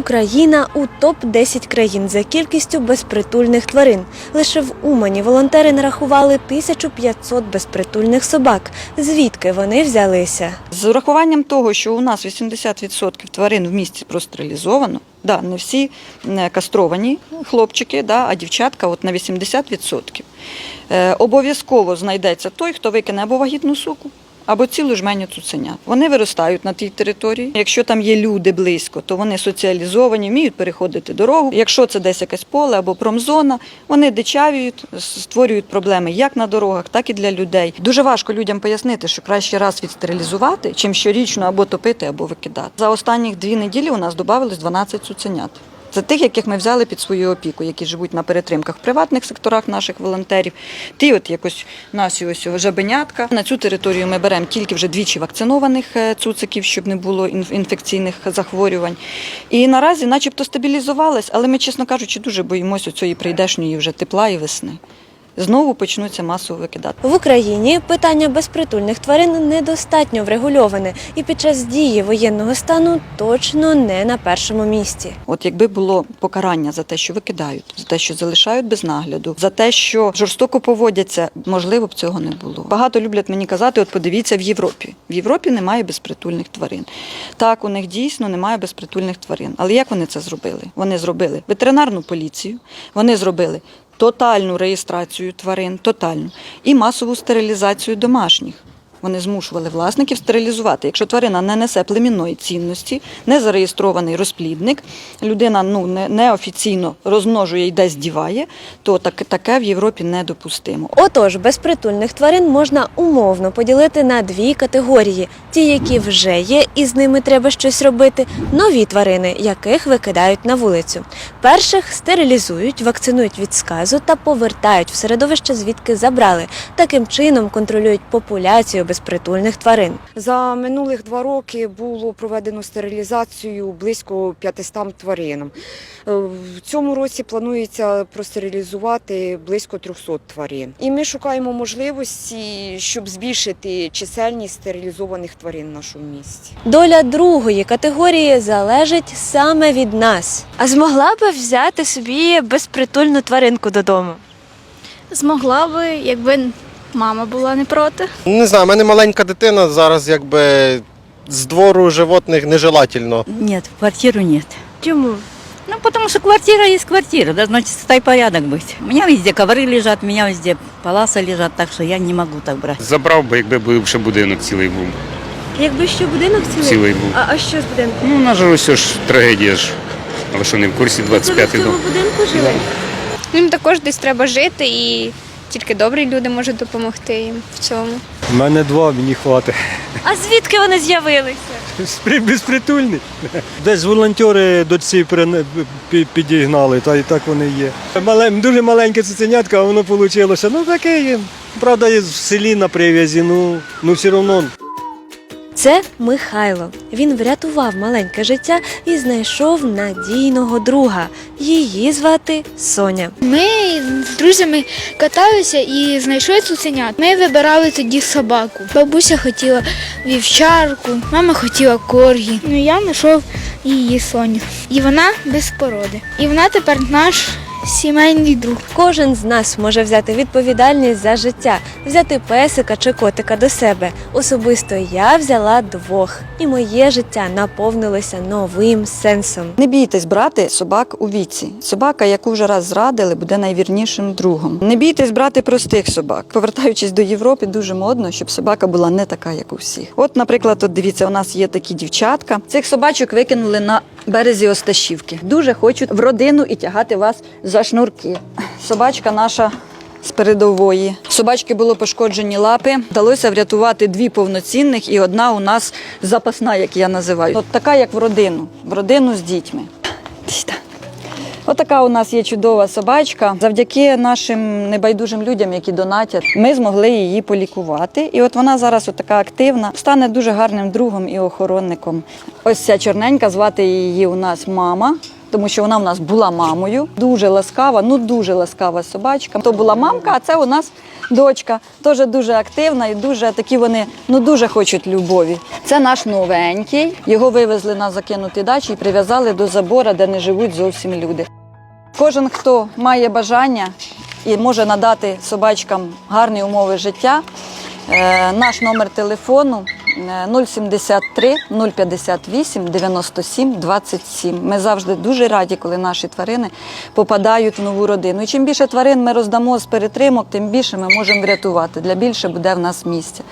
Україна у топ-10 країн за кількістю безпритульних тварин. Лише в Умані волонтери нарахували 1500 безпритульних собак. Звідки вони взялися? З урахуванням того, що у нас 80% тварин в місті простерилізовано, да, не всі кастровані хлопчики, да, а дівчатка от на 80%. Е, обов'язково знайдеться той, хто викине або вагітну суку, або цілу жменю цуценят. Вони виростають на тій території. Якщо там є люди близько, то вони соціалізовані, вміють переходити дорогу. Якщо це десь якесь поле або промзона, вони дичавіють, створюють проблеми як на дорогах, так і для людей. Дуже важко людям пояснити, що краще раз відстерилізувати, чим щорічно або топити, або викидати. За останні дві неділі у нас додавалось 12 цуценят. Це тих, яких ми взяли під свою опіку, які живуть на перетримках в приватних секторах наших волонтерів. Ті, от якось наші ось жабенятка. На цю територію ми беремо тільки вже двічі вакцинованих е, цуциків, щоб не було інфекційних захворювань. І наразі, начебто, стабілізувалась, але ми, чесно кажучи, дуже боїмося цієї прийдешньої вже тепла і весни. Знову почнуться масово викидати. В Україні питання безпритульних тварин недостатньо врегульоване і під час дії воєнного стану точно не на першому місці. От якби було покарання за те, що викидають, за те, що залишають без нагляду, за те, що жорстоко поводяться, можливо б цього не було. Багато люблять мені казати: от подивіться в Європі. В Європі немає безпритульних тварин. Так, у них дійсно немає безпритульних тварин. Але як вони це зробили? Вони зробили ветеринарну поліцію, вони зробили тотальну реєстрацію тварин, тотальну і масову стерилізацію домашніх. Вони змушували власників стерилізувати. Якщо тварина не несе племінної цінності, не зареєстрований розплідник, людина ну не, неофіційно розмножує і десь діває, то так, таке в Європі недопустимо. Отож, безпритульних тварин можна умовно поділити на дві категорії: ті, які вже є, і з ними треба щось робити, нові тварини, яких викидають на вулицю. Перших стерилізують, вакцинують від сказу та повертають в середовище, звідки забрали. Таким чином контролюють популяцію безпритульних тварин. За минулих два роки було проведено стерилізацію близько 500 тваринам. Е, В цьому році планується простерилізувати близько 300 тварин. І ми шукаємо можливості, щоб збільшити чисельність стерилізованих тварин в нашому місті. Доля другої категорії залежить саме від нас. А змогла би взяти собі безпритульну тваринку додому? Змогла би, якби мама була не проти. Не знаю, в мене маленька дитина зараз якби з двору животних нежелательно. Нет, в квартиру нет. Чому? Ну, потому что квартира есть квартира, да, значит, стай порядок быть. У меня везде ковры лежат, у меня везде паласа лежат, так что я не могу так брать. Забрав би, якби був ще будинок цілий був. Якби що будинок цілий? Цілий був. А, а що з будинком? Ну, на жаль, ось ж трагедія ж. Але що не в курсі 25-й Ви в цьому дом. будинку жили? Їм також десь треба жити, і тільки добрі люди можуть допомогти їм в цьому. У мене два, мені хватить. А звідки вони з'явилися? Безпритульні. Десь волонтери до цієї перен- пі- підігнали, та і так вони є. Мале, дуже маленьке цуценятка, а воно вийшло. Ну таке є. Правда, в селі на прив'язі, ну, ну все одно. Це Михайло. Він врятував маленьке життя і знайшов надійного друга. Її звати Соня. Ми з друзями каталися і знайшли цуценят. Ми вибирали тоді собаку. Бабуся хотіла вівчарку, мама хотіла коргі. Ну я знайшов її Соню. І вона без породи. І вона тепер наш сімейний друг. Кожен з нас може взяти відповідальність за життя, взяти песика чи котика до себе. Особисто я взяла двох, і моє життя наповнилося новим сенсом. Не бійтесь брати собак у віці. Собака, яку вже раз зрадили, буде найвірнішим другом. Не бійтесь брати простих собак. Повертаючись до Європи, дуже модно, щоб собака була не така, як у всіх. От, наприклад, от дивіться, у нас є такі дівчатка. Цих собачок викинули на березі Осташівки. Дуже хочуть в родину і тягати вас за шнурки. Собачка наша. З передової собачки було пошкоджені лапи. Вдалося врятувати дві повноцінних, і одна у нас запасна, як я називаю. От така, як в родину, в родину з дітьми. Отака у нас є чудова собачка. Завдяки нашим небайдужим людям, які донатять, ми змогли її полікувати. І от вона зараз така активна, стане дуже гарним другом і охоронником. Ось ця чорненька, звати її у нас мама. Тому що вона в нас була мамою. Дуже ласкава, ну дуже ласкава собачка. То була мамка, а це у нас дочка. Теж дуже активна і дуже такі вони ну дуже хочуть любові. Це наш новенький. Його вивезли на закинуті дачі і прив'язали до забора, де не живуть зовсім люди. Кожен, хто має бажання і може надати собачкам гарні умови життя, е, наш номер телефону 073 058 97 27. Ми завжди дуже раді, коли наші тварини попадають в нову родину. І чим більше тварин ми роздамо з перетримок, тим більше ми можемо врятувати. Для більше буде в нас місця.